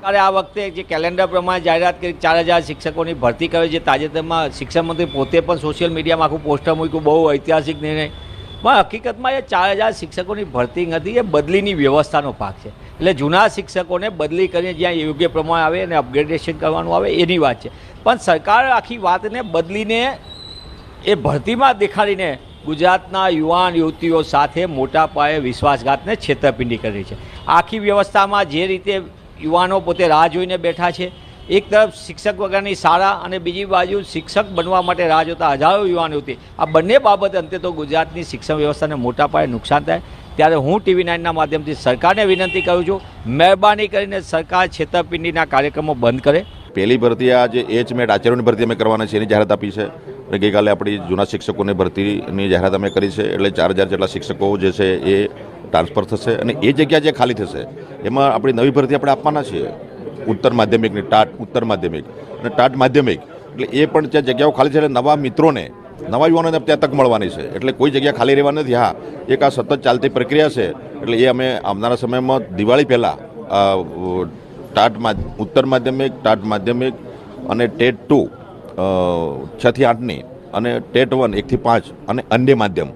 સરકારે આ વખતે જે કેલેન્ડર પ્રમાણે જાહેરાત કરી, ચાર હજાર શિક્ષકોની ભરતી કરી જે તાજેતરમાં શિક્ષણ મંત્રી પોતે પણ સોશિયલ મીડિયામાં આખું પોસ્ટર મૂક્યું, બહુ ઐતિહાસિક નિર્ણય. પણ હકીકતમાં એ ચાર હજાર શિક્ષકોની ભરતી નથી, એ બદલીની વ્યવસ્થાનો ભાગ છે. એટલે જૂના શિક્ષકોને બદલી કરીને જ્યાં યોગ્ય પ્રમાણે આવે અને અપગ્રેડેશન કરવાનું આવે, એની વાત છે. પણ સરકાર આખી વાતને બદલીને એ ભરતીમાં દેખાડીને ગુજરાતના યુવાન યુવતીઓ સાથે મોટા પાયે વિશ્વાસઘાતને છેતરપિંડી કરી છે. આખી વ્યવસ્થામાં જે રીતે યુવાનો પોતે રાહ જોઈને બેઠા છે. એક તરફ શિક્ષક વગરની શાળા અને બીજી બાજુ શિક્ષક બનવા માટે રાહ જોતા હજારો યુવાનો હતી આ બંને બાબત અંતે તો ગુજરાતની શિક્ષણ વ્યવસ્થાને મોટા પાયે નુકસાન થાય. ત્યારે હું ટીવી નાઇનના માધ્યમથી સરકારને વિનંતી કરું છું, મહેરબાની કરીને સરકાર છેતરપિંડીના કાર્યક્રમો બંધ કરે. પહેલી ભરતી આ જે એચ મેટ આચાર્યોની ભરતી અમે કરવાના છે એની જાહેરાત આપી છે. અને ગઈકાલે આપણી જૂના શિક્ષકોની ભરતીની જાહેરાત અમે કરી છે, એટલે ચાર હજાર જેટલા શિક્ષકો જે છે એ ટ્રાન્સફર થશે અને એ જગ્યા જે ખાલી થશે, એમાં આપણી નવી ભરતી આપણે આપવાના છીએ. ઉત્તર માધ્યમિકની ટાટ, ઉત્તર માધ્યમિક. અને ટાટ માધ્યમિક, એટલે એ પણ ત્યાં જગ્યાઓ ખાલી છે, એટલે નવા મિત્રોને, નવા યુવાનોને ત્યાં તક મળવાની છે. એટલે કોઈ જગ્યા ખાલી રહેવા નથી. હા, એક આ સતત ચાલતી પ્રક્રિયા છે, એટલે એ અમે આવનારા સમયમાં દિવાળી પહેલાં ટાટ ઉત્તર માધ્યમિક, ટાટ માધ્યમિક અને ટેટ ટુ છથી આઠની અને ટેટ વન એકથી પાંચ અને અન્ય માધ્યમ.